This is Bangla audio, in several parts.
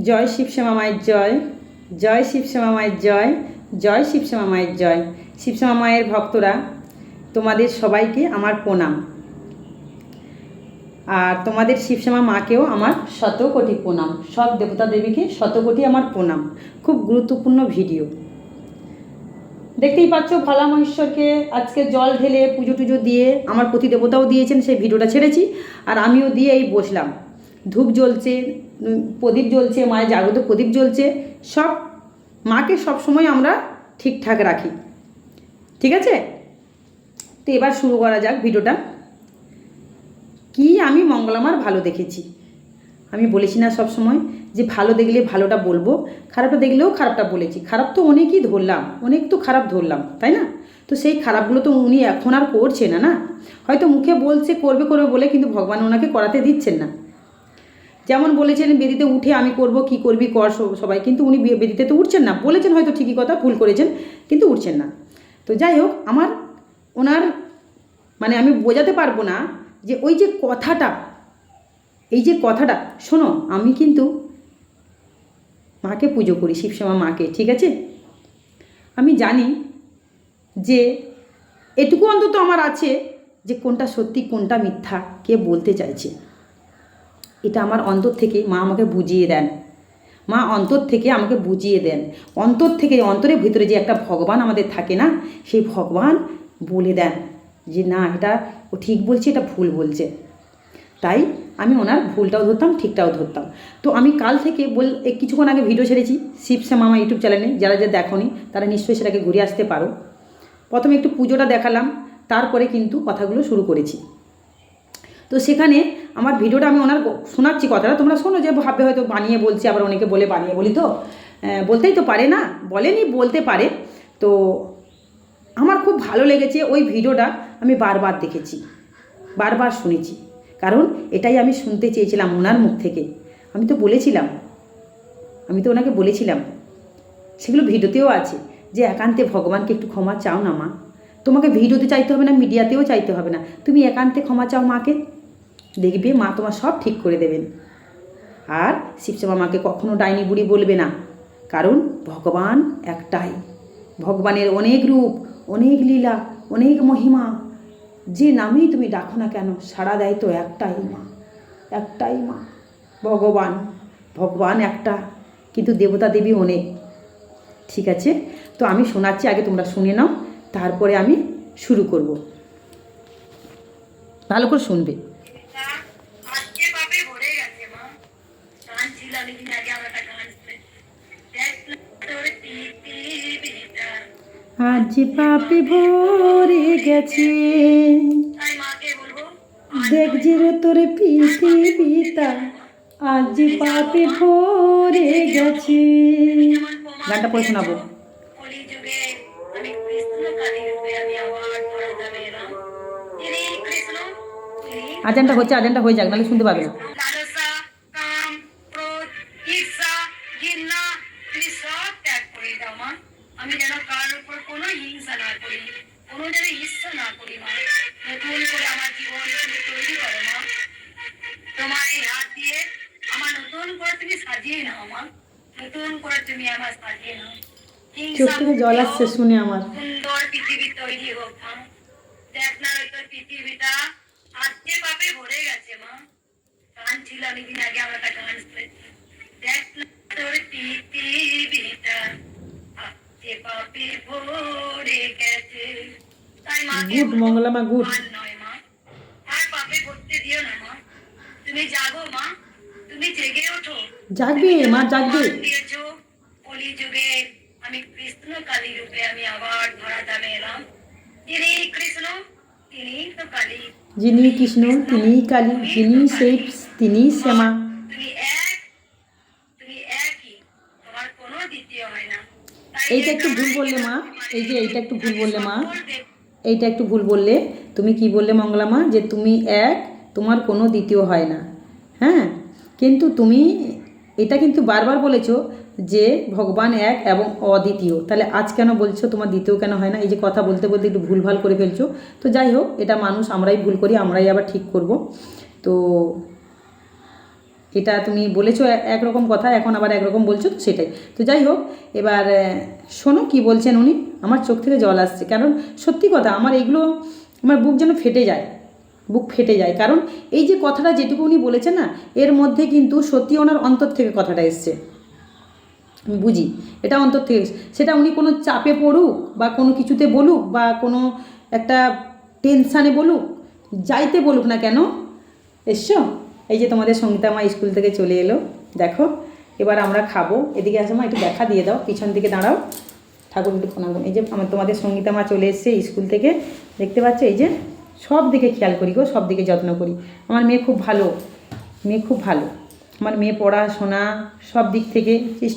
জয় শিবশ্যামা মায়ের জয় জয় শিবশ্যামা মায়ের জয় জয় শিবশ্যামা মায়ের জয়। শিবশ্যামা মায়ের ভক্তরা, তোমাদের সবাইকে আমার প্রণাম। আর তোমাদের শিবশ্যামা মাকেও আমার শত কোটি প্রণাম। সব দেবতা দেবীকে শত কোটি আমার প্রণাম। খুব গুরুত্বপূর্ণ ভিডিও। দেখতেই পাচ্ছ ভালা মহেশ্বরকে আজকে জল ঢেলে পুজো টুজো দিয়ে আমার প্রতি দেবতাও দিয়েছেন, সেই ভিডিওটা ছেড়েছি। আর আমিও দিয়ে এই বসলাম। ধূপ জ্বলছে প্রদীপ জ্বলছে, মায়ের জাগ্রত প্রদীপ জ্বলছে, সব মাকে সব সময় আমরা ঠিকঠাক রাখি। ঠিক আছে? তো এবার শুরু করা যাক ভিডিওটা। কি আমি মঙ্গলামার ভালো দেখেছি? আমি বলেছি না সব সময় যে ভালো দেখলে ভালোটা বলব, খারাপটা দেখলেও খারাপটা বলেছি। খারাপ তো অনেকই ধরলাম, অনেক তো খারাপ ধরলাম, তাই না? তো সেই খারাপগুলো তো উনি এখন আর করছে না না? হয়তো মুখে বলছে, করবে করবে বলে, কিন্তু ভগবান ওনাকে করাতে দিচ্ছেন না। যেমন বলেছেন, বেদিতে উঠে আমি করব, কি করবি কর সবাই। কিন্তু উনি বেদিতে তো উঠছেন না। বলেছেন হয়তো ঠিকই কথা, ভুল করেছেন, কিন্তু উঠছেন না। তো যাই হোক, আমার ওনার মানে আমি বোঝাতে পারব না যে ওই যে কথাটা, এই যে কথাটা, শোনো, আমি কিন্তু মাকে পুজো করি, শিবশ্যামা মাকে, ঠিক আছে? আমি জানি যে এটুকু অন্তত আমার আছে যে কোনটা সত্যি, কোনটা মিথ্যা, কে বলতে চাইছে। এটা আমার অন্তর থেকে মা আমাকে বুঝিয়ে দেন। মা অন্তর থেকে আমাকে বুঝিয়ে দেন। অন্তর থেকে, অন্তরের ভিতরে যে একটা ভগবান আমাদের থাকে না, সেই ভগবান বলে দেন যে, না, এটা ও ঠিক বলছে, এটা ভুল বলছে। তাই আমি ওনার ভুলটাও ধরতাম, ঠিকটাও ধরতাম। তো আমি কাল থেকে বল কিছুক্ষণ আগে ভিডিও ছেড়েছি শিবশ্যাম আমার ইউটিউব চ্যানেলে যারা যারা দেখনি, তারা নিশ্চয়ই সেটাকে ঘুরে আসতে পারো। প্রথমে একটু পুজোটা দেখালাম, তারপরে কিন্তু কথাগুলো শুরু করেছি। তো সেখানে আমার ভিডিওটা আমি ওনার শোনাচ্ছি কথাটা। তোমরা শোনো যে ভাববে হয়তো বানিয়ে বলছি, আবার অনেকে বলে বানিয়ে বলি তো। বলতেই তো পারে না, বলেনি, বলতে পারে। তো আমার খুব ভালো লেগেছে ওই ভিডিওটা আমি বারবার দেখেছি, বারবার শুনেছি। কারণ এটাই আমি শুনতে চেয়েছিলাম ওনার মুখ থেকে। আমি তো বলেছিলাম, আমি তো ওনাকে বলেছিলাম। সেগুলো ভিডিওতেও আছে যে একান্তে ভগবানকে একটু ক্ষমা চাও না মা। তোমাকে ভিডিওতে চাইতে হবে না, মিডিয়াতেও চাইতে হবে না। তুমি একান্তে ক্ষমা চাও মাকে। দেখবে মা তোমার সব ঠিক করে দেবেন। আর শিবশ্যামা মাকে কখনো ডাইনি বুড়ি বলবে না। কারণ ভগবান একটাই। ভগবানের অনেক রূপ, অনেক লীলা, অনেক মহিমা। যে নামেই তুমি ডাকো না কেন, সাড়া দেয় তো একটাই মা। একটাই মা। ভগবান ভগবান একটা, কিন্তু দেবতা দেবী অনেক। ঠিক আছে? তো আমি শোনাচ্ছি, আগে তোমরা শুনে নাও, তারপরে আমি শুরু করব। ভালো করে শুনবে। আজ পাপে ভরে গেছে। দেখছি রে তোর পৃথিবীটা আজ পাপে ভরে গেছে। গানটা পড়ে শোনাবো। আজানটা হচ্ছে আজানটা হয়ে যাক নাহলে শুনতে পাবে না। হিংসা না করি কোনো ঈর্ষা না করি মা। নতুন করে আমার জীবন তুমি তৈরি করো মা। তোমার এই হাত দিয়ে আমার নতুন করে তুমি সাজিয়ে নাও মা। নতুন করে তুমি আমার সাজিয়ে নাও। চোখ থেকে জল আসছে শুনে আমার। সুন্দর পৃথিবী তৈরি হোক মা। দেখ না তোর পৃথিবীটা আজকে পাপে ভরে গেছে মা। গান ছিল অনেকদিন আগে আমার একটা গান শুনেছি দেখ না তোর পৃথিবীটা আজকে পাপে ভরে গেছে তাই মাকে গুড গুড। নয় মা। ওঠো। জাগবে মা জাগবে। দিয়েছ কলিযুগে আমি কৃষ্ণ কালী রূপে আমি আবার ধরা দামে এলাম। তিনি কৃষ্ণ তিনি তো কালী। যিনি কৃষ্ণ তিনি কালী যিনি সেই তিনি শ্যামা। তুমি এক তুমি একই তোমার কোনো দ্বিতীয় হয় না তাই এইটা একটু ভুল বললে মা। এই যে এইটা একটু ভুল বললে মা। এইটা একটু ভুল বললে তুমি কি বললে মঙ্গলামা যে তুমি এক, তোমার কোনো দ্বিতীয় হয় না। হ্যাঁ? কিন্তু তুমি এটা কিন্তু বারবার বলেছ যে ভগবান এক এবং অদ্বিতীয়। তাহলে আজ কেন বলছো তোমার দ্বিতীয় কেন হয় না? এই যে কথা বলতে বলতে একটু ভুলভাল করে ফেলছো। তো যাই হোক, এটা মানুষ আমরাই ভুল করি, আমরাই আবার ঠিক করব। তো এটা তুমি বলেছ একরকম কথা, এখন আবার একরকম বলছো, তো সেটাই। তো যাই হোক, এবার শোনো কি বলছেন উনি? আমার চোখ থেকে জল আসছে। কারণ সত্যি কথা, আমার এগুলো, আমার বুক যেন ফেটে যায়। বুক ফেটে যায়। কারণ এই যে কথাটা যেটুকু উনি বলেছেন না, এর মধ্যে কিন্তু সত্যি ওনার অন্তর থেকে কথাটা এসছে। বুঝি, এটা অন্তর থেকে। সেটা উনি কোনো চাপে পড়ুক বা কোনো কিছুতে বলুক বা কোনো একটা টেনশানে বলুক, যাইতে বলুক না কেন, এসছো? এই যে তোমাদের সঙ্গীতা মা স্কুল থেকে চলে এলো, দেখো, এবার আমরা খাব। এদিকে আসো মা, একটু দেখা দিয়ে দাও, পিছন দিকে দাঁড়াও। ঠাকুর একটু প্রণাম এই যে আমার তোমাদের সঙ্গীতা মা চলে এসছে স্কুল থেকে। দেখতে পাচ্ছ? এই যে সব দিকে খেয়াল করি গো, সব দিকে যত্ন করি। আমার মেয়ে খুব ভালো, মেয়ে খুব ভালো। আমার মেয়ে পড়াশোনা সব দিক থেকে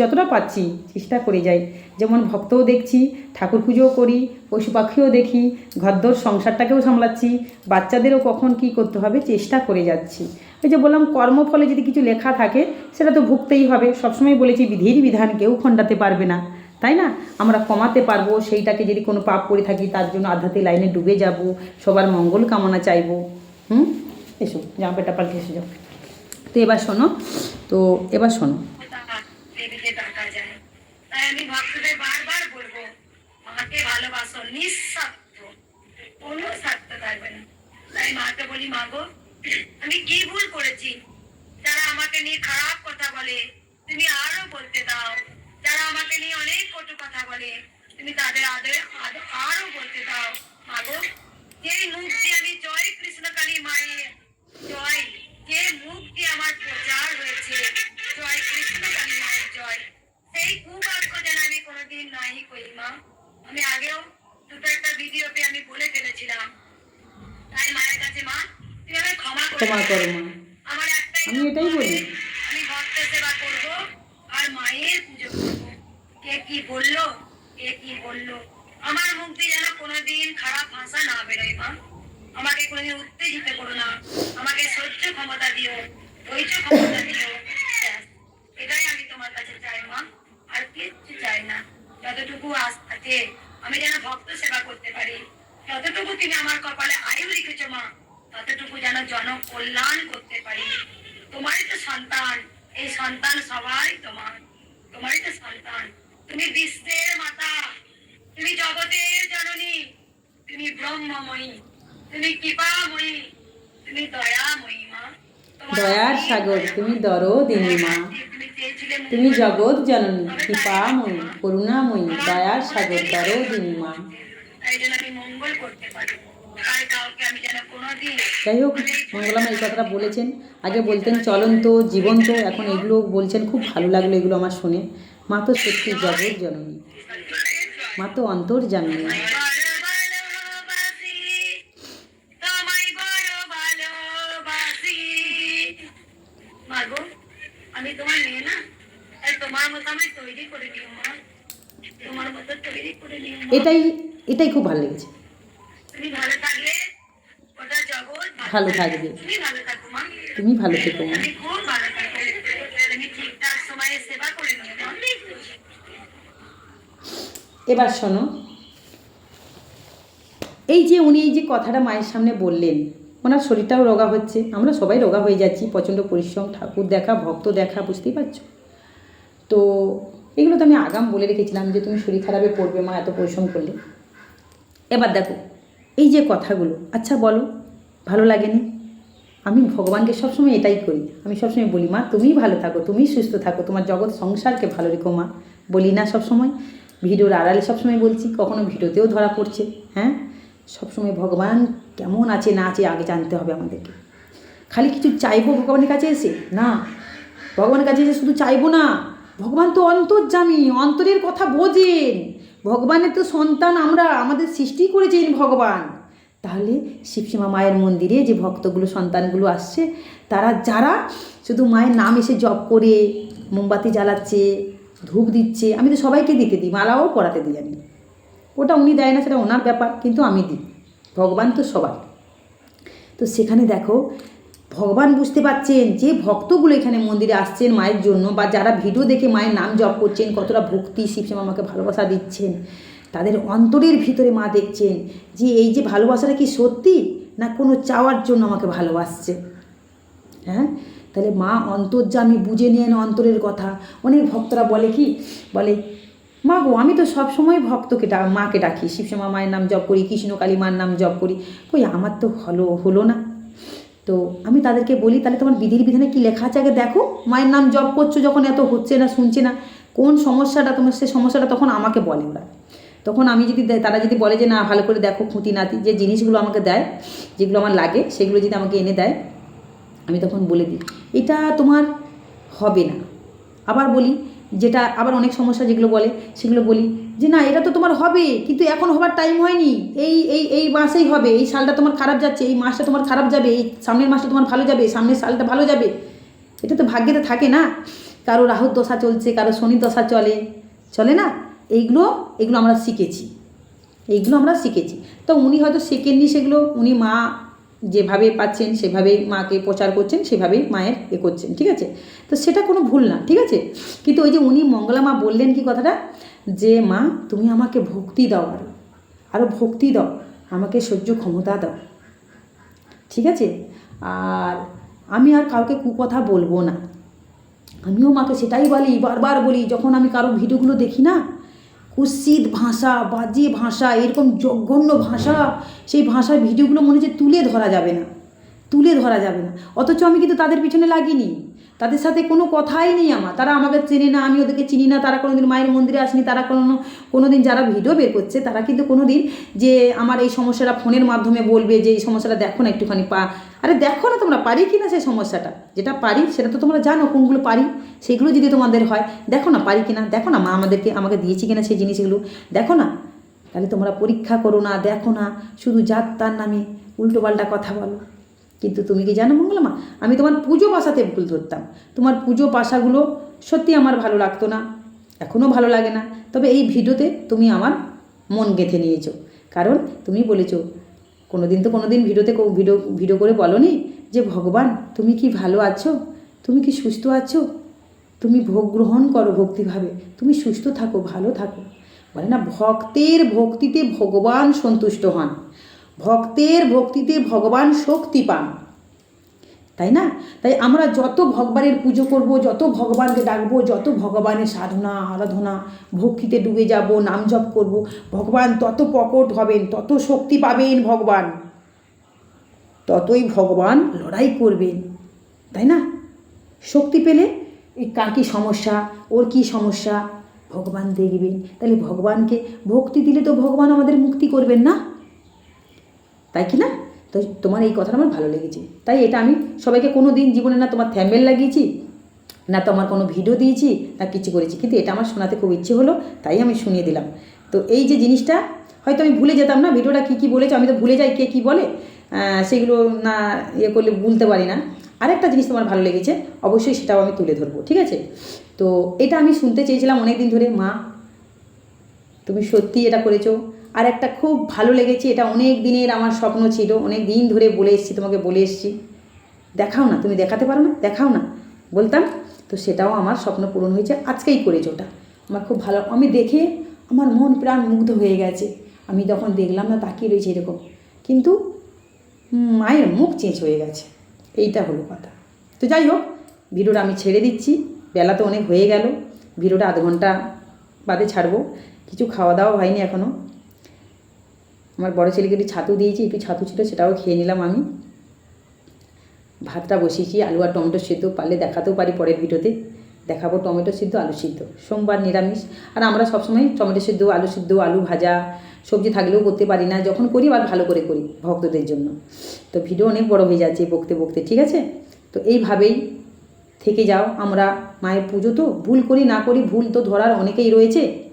যতটা পাচ্ছি চেষ্টা করে যাই। যেমন ভক্তও দেখছি, ঠাকুর পুজোও করি, পশু পাখিও দেখি, ঘরদোর সংসারটাকেও সামলাচ্ছি, বাচ্চাদেরও কখন কি করতে হবে, চেষ্টা করে যাচ্ছি। ওই যে বললাম, কর্মফলে যদি কিছু লেখা থাকে, সেটা তো ভুগতেই হবে। সবসময় বলেছি, বিধির বিধান কেউ খণ্ডাতে পারবে না। তাই না? আমরা কমাতে পারব, সেইটাকে যদি কোনো পাপ করে থাকি, তার জন্য আধ্যাত্মিক লাইনে ডুবে যাব, সবার মঙ্গল কামনা চাইব। হুম? এসো জামাটা পাল্টে এসে, যাও। তো এবার শোনো, তো এবার শোনো। ভালোবাসো নিঃস্বার্থ কোনো স্বার্থ থাকবে না। তাই মাকে বলি, মাগো আমি কি ভুল করেছি? যারা আমাকে নিয়ে খারাপ কথা বলে, তুমি আরও বলতে দাও। যারা আমাকে নিয়ে অনেক কটু কথা বলে, তুমি তাদের আদরে আরও বলতে দাও। মাগো মুখ দিয়ে আমি জয় মায়ের, জয়, যে মুখ দিয়ে আমার প্রচার হয়েছে, জয় কৃষ্ণ কালী মায়ের জয়, সেই কুবাক্য যেন আমি কোনোদিন নাই করি, মা। আমি আগেও দুটো একটা ভিডিওতে আমি বলে ফেলেছিলাম। তাই মায়ের কাছে মা ক্ষমা করে মা। আমি এটাই বলি। আমি ভক্তের সেবা করব আর মায়ের পুজো কে কি বলল কে কি বলল? আমার মুখ দিয়ে যেন কোনোদিন খারাপ ভাষা না বেরোয় মা। আমাকে কোনোদিন উত্তেজিত করো না। আমাকে সহ্য ক্ষমতা দিও ধৈর্য ক্ষমতা দিও। এটাই আমি তোমার কাছে চাই মা। আর কিচ্ছু চাই না। যতটুকু আছে আমি যেন ভক্ত সেবা করতে পারি যতটুকু তুমি আমার কপালে আয়ু লিখেছো মা ততটুকু যেন জনকল্যাণ করতে পারি। তোমারই তো সন্তান। এই সন্তান সবাই তোমার। তোমারই তো সন্তান। তুমি বিশ্বের মাতা। তুমি জগতের জননী। তুমি ব্রহ্মময়ী। তুমি কৃপাময়ী। তুমি দয়াময়ী মা। দয়ার সাগর। তুমি দরদিনী মা। তুমি। জগৎ জননী কৃপাময়ী করুণাময়ী দয়ার সাগর দরদিনী মা। তাই জন্য আমি মঙ্গল করতে পারি। যাই হোক মঙ্গলাম এই কথাটা বলেছেন। আগে বলতেন চলন্ত জীবন্ত এখন এগুলো বলছেন খুব ভালো লাগল এগুলো আমার শুনে। মা তো সত্যি জগৎ জননী। মা তো অন্তর জাননী। বড় ভালোবাসি তোমায় বড় ভালোবাসি মাগো আমি তোমার মেয়ে না? তোমার মতো আমি তৈরি করে দিও তোমার মতো তৈরি করে দিও এটাই এটাই খুব ভালো লেগেছে তুমি ভালো থাকলে ওটা জগৎ ভালো থাকবে। তুমি ভালো থাকো, মা। এবার শোনো। এই যে উনি এই যে কথাটা মায়ের সামনে বললেন, ওনার শরীরটাও রোগা হচ্ছে, আমরা সবাই রোগা হয়ে যাচ্ছি, প্রচণ্ড পরিশ্রম, ঠাকুর দেখা, ভক্ত দেখা, বুঝতেই পারছ? তো এগুলো তো আমি আগাম বলে রেখেছিলাম যে তুমি শরীর খারাপে পড়বে, মা এত পরিশ্রম করলে। এবার দেখো, এই যে কথাগুলো আচ্ছা বলো ভালো লাগেনি? আমি ভগবানকে সবসময় এটাই করি। আমি সবসময় বলি, মা, তুমিই ভালো থাকো, তুমিই সুস্থ থাকো, তোমার জগৎ সংসারকে ভালো রেখো, মা। বলি না সবসময়। ভিডিওর আড়ালে সবসময় বলছি, কখনো ভিডিওতেও ধরা পড়ছে হ্যাঁ? সবসময় ভগবান কেমন আছে না আছে আগে জানতে হবে আমাদেরকে। খালি কিছু চাইব ভগবানের কাছে এসে? না। ভগবানের কাছে এসে শুধু চাইব না। ভগবান তো অন্তর্জামী অন্তরের কথা বোঝেন। ভগবানের তো সন্তান আমরা, আমাদের সৃষ্টি করেছেন ভগবান। তাহলে শিবসীমা মায়ের মন্দিরে যে ভক্তগুলো, সন্তানগুলো আসছে, তারা যারা শুধু মায়ের নাম এসে জপ করে, মোমবাতি জ্বালাচ্ছে, ধূপ দিচ্ছে, আমি তো সবাইকে দিতে দিই, মালাও পড়াতে দিই আমি। ওটা উনি দেয় না, সেটা ওনার ব্যাপার, কিন্তু আমি দিই। ভগবান তো সবার। তো সেখানে দেখো, ভগবান বুঝতে পারছেন যে ভক্তগুলো এখানে মন্দিরে আসছেন মায়ের জন্য, বা যারা ভিডিও দেখে মায়ের নাম জপ করছেন, কতটা ভক্তি শিবশ্যাম আমাকে ভালোবাসা দিচ্ছেন। তাদের অন্তরের ভিতরে মা দেখছেন যে এই যে ভালোবাসাটা কি সত্যি না কোনো চাওয়ার জন্য আমাকে ভালোবাসছে? হ্যাঁ? তাহলে মা অন্তর্যামী বুঝে নিয়ে অন্তরের কথা, অনেক ভক্তরা বলে কি? বলে, মা গো, আমি তো সবসময় ভক্তকে ডা, মাকে ডাকি। শিবশ্যামা মায়ের নাম জপ করি, কৃষ্ণ কালী মার নাম জপ করি। কই, আমার তো হলো হলো না। তো আমি তাদেরকে বলি, তাহলে তোমার বিধির বিধানে কি লেখা আছে আগে দেখো? মায়ের নাম জপ করছ যখন এত হচ্ছে না, শুনছে না। কোন সমস্যাটা তোমার, সে সমস্যাটা তখন আমাকে বলে ওরা। তখন আমি যদি তারা যদি বলে যে, না, ভালো করে দেখো খুঁটি নাতি, যে জিনিসগুলো আমাকে দেয়, যেগুলো আমার লাগে, সেগুলো যদি আমাকে এনে দেয়, আমি তখন বলে দিই, এটা তোমার হবে না। আবার বলি, যেটা আবার অনেক সমস্যা যেগুলো বলে, সেগুলো বলি, যে না, এটা তো তোমার হবে, কিন্তু এখন হবার টাইম হয়নি। এই এই এই মাসেই হবে, এই সালটা তোমার খারাপ যাচ্ছে, এই মাসটা তোমার খারাপ যাবে, এই সামনের মাসটা তোমার ভালো যাবে সামনের সালটা ভালো যাবে। এটা তো ভাগ্যেতে থাকে না। কারও রাহুর দশা চলছে, কারও শনির দশা চলে চলে না? এইগুলো, এগুলো আমরা শিখেছি। এইগুলো আমরা শিখেছি। তো উনি হয়তো শেখেননি সেগুলো, উনি মা যেভাবে পাচ্ছেন, সেভাবেই মাকে প্রচার করছেন, সেভাবেই মায়ের এ করছেন, ঠিক আছে? তো সেটা কোনো ভুল না, ঠিক আছে? কিন্তু ওই যে উনি মঙ্গলা মা বললেন কি কথাটা? যে, মা, তুমি আমাকে ভক্তি দাও আরও আরও ভক্তি দাও। আমাকে সহ্য ক্ষমতা দাও। ঠিক আছে? আর আমি আর কাউকে কুকথা বলব না। আমিও মাকে সেটাই বলি, বারবার বলি, যখন আমি কারও ভিডিওগুলো দেখি না কুৎসিত ভাষা, বাজে ভাষা, এরকম জঘন্য ভাষা, সেই ভাষার ভিডিওগুলো মনে হচ্ছে তুলে ধরা যাবে না। তুলে ধরা যাবে না। অথচ আমি কিন্তু তাদের পিছনে লাগিনি। তাদের সাথে কোনো কথাই নেই আমার। তারা আমাকে চেনে না, আমি ওদেরকে চিনি না, তারা কোনোদিন মায়ের মন্দিরে আসেনি, তারা কোনো কোনো দিন যারা ভিডিও বের করছে, তারা কিন্তু কোনো দিন যে আমার এই সমস্যাটা ফোনের মাধ্যমে বলবে যে, এই সমস্যাটা দেখো না একটুখানি, পা আরে দেখো না তোমরা, পারি কি না সেই সমস্যাটা? যেটা পারি, সেটা তো তোমরা জানো কোনগুলো পারি, সেগুলো যদি তোমাদের হয়, দেখো না পারি কিনা দেখো না মা আমাদেরকে, আমাকে দিয়েছি কিনা সেই জিনিসগুলো, দেখো না। তাহলে তোমরা পরীক্ষা করো না, দেখো না, শুধু জাত তার নামে উল্টোপাল্টা কথা বলো। কিন্তু তুমি কি জানো মঙ্গলমা? আমি তোমার পুজো বাসাতে ভুল ধরতাম। তোমার পুজো পাশাগুলো সত্যি আমার ভালো লাগতো না। এখনও ভালো লাগে না। তবে এই ভিডিওতে তুমি আমার মন গেঁথে নিয়েছো। কারণ তুমি বলেছ কোনো দিন তো কোনো দিন ভিডিওতে ভিডিও ভিডিও করে বলনি যে, ভগবান, তুমি কি ভালো আছো? তুমি কি সুস্থ আছো? তুমি ভোগ গ্রহণ করো ভক্তিভাবে। তুমি সুস্থ থাকো, ভালো থাকো। বলে না, ভক্তের ভক্তিতে ভগবান সন্তুষ্ট হন। ভক্তের ভক্তিতে ভগবান শক্তি পান। তাই না? তাই আমরা যত ভগবানের পুজো করব, যত ভগবানকে ডাকবো, যত ভগবানের সাধনা, আরাধনা, ভক্তিতে ডুবে যাব, নাম জপ করব, ভগবান তত প্রকট হবেন, তত শক্তি পাবেন ভগবান। ততই ভগবান লড়াই করবেন। তাই না? শক্তি পেলে এই কার কী সমস্যা, ওর কী সমস্যা? ভগবান দেখবেন। তাহলে ভগবানকে ভক্তি দিলে তো ভগবান আমাদের মুক্তি করবেন না? তাই কি না? তো তোমার এই কথাটা আমার ভালো লেগেছে। তাই এটা আমি সবাইকে কোনো দিন জীবনে না তোমার থ্যাম্বেল লাগিয়েছি, না তোমার কোনো ভিডিও দিয়েছি, না কিছু করেছি। কিন্তু এটা আমার শোনাতে খুব ইচ্ছে হলো, তাই আমি শুনিয়ে দিলাম। তো এই যে জিনিসটা, হয়তো আমি ভুলে যেতাম না ভিডিওটা কী কী বলেছ, আমি তো ভুলে যাই কে কী বলে সেগুলো না ইয়ে করলে ভুলতে পারি না। আরেকটা জিনিস তোমার ভালো লেগেছে, অবশ্যই সেটাও আমি তুলে ধরবো, ঠিক আছে? তো এটা আমি শুনতে চেয়েছিলাম অনেক দিন ধরে, মা, তুমি সত্যি এটা করেছ আর একটা খুব ভালো লেগেছে, এটা অনেক দিনের আমার স্বপ্ন ছিল, অনেক দিন ধরে বলে এসেছি, তোমাকে বলে এসেছি। দেখাও না, তুমি দেখাতে পারো না? দেখাও না। বলতাম, তো সেটাও আমার স্বপ্ন পূরণ হয়েছে, আজকেই করেছ ওটা। আমার খুব ভালো, আমি দেখে আমার মন প্রাণ মুগ্ধ হয়ে গেছে। আমি যখন দেখলাম না, তাকিয়ে রয়েছে এরকম। কিন্তু মায়ের মুখ চেঞ্জ হয়ে গেছে। এইটা হলো কথা। তো যাই হোক, ভিডিওটা আমি ছেড়ে দিচ্ছি। বেলা তো অনেক হয়ে গেল, ভিডিওটা আধ ঘণ্টা বাদে ছাড়বো। কিছু খাওয়া দাওয়া হয়নি এখনও আমার বড় ছেলেকে একটু ছাতু দিয়েছি, একটু ছাতু ছিল, সেটাও খেয়ে নিলাম আমি। ভাতটা বসিয়েছি, আলু আর টমেটো সিদ্ধ, পারলে দেখাতেও পারি পরের ভিডিওতে। দেখাবো টমেটো সিদ্ধ, আলু সিদ্ধ। সোমবার নিরামিষ। আর আমরা সবসময় টমেটো সিদ্ধ, আলু সিদ্ধ, আলু ভাজা, সবজি থাকলেও করতে পারি না। যখন করি, আবার ভালো করে করি ভক্তদের জন্য। তো ভিডিও অনেক বড় হয়ে যাচ্ছে বকতে বকতে, ঠিক আছে? তো এইভাবেই থেকে যাও। আমরা মায়ের পুজো তো, ভুল করি না করি, ভুল তো ধরার অনেকেই রয়েছে।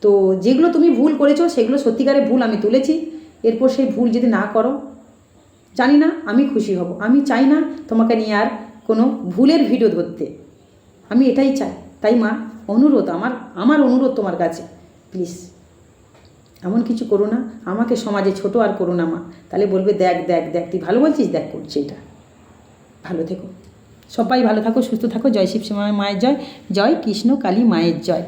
তো যেগুলো তুমি ভুল করেছ, সেগুলো সত্যিকারে ভুল আমি তুলেছি। এরপর সেই ভুল যদি না করো, জানি না আমি খুশি হব। আমি চাই না তোমাকে নিয়ে আর কোনো ভুলের ভিডিও ধরতে। আমি এটাই চাই। তাই মা, অনুরোধ আমার আমার অনুরোধ তোমার কাছে। প্লিজ, এমন কিছু করো না। আমাকে সমাজে ছোট আর করো না মা। তাহলে বলবে, দেখ দেখ দেখ, তুই ভালো বলছিস? দেখ, করছে এটা। ভালো থেকো। সবাই ভালো থাকো, সুস্থ থাকো। জয় শিব মায়ের জয়। জয় কৃষ্ণ কালী মায়ের জয়।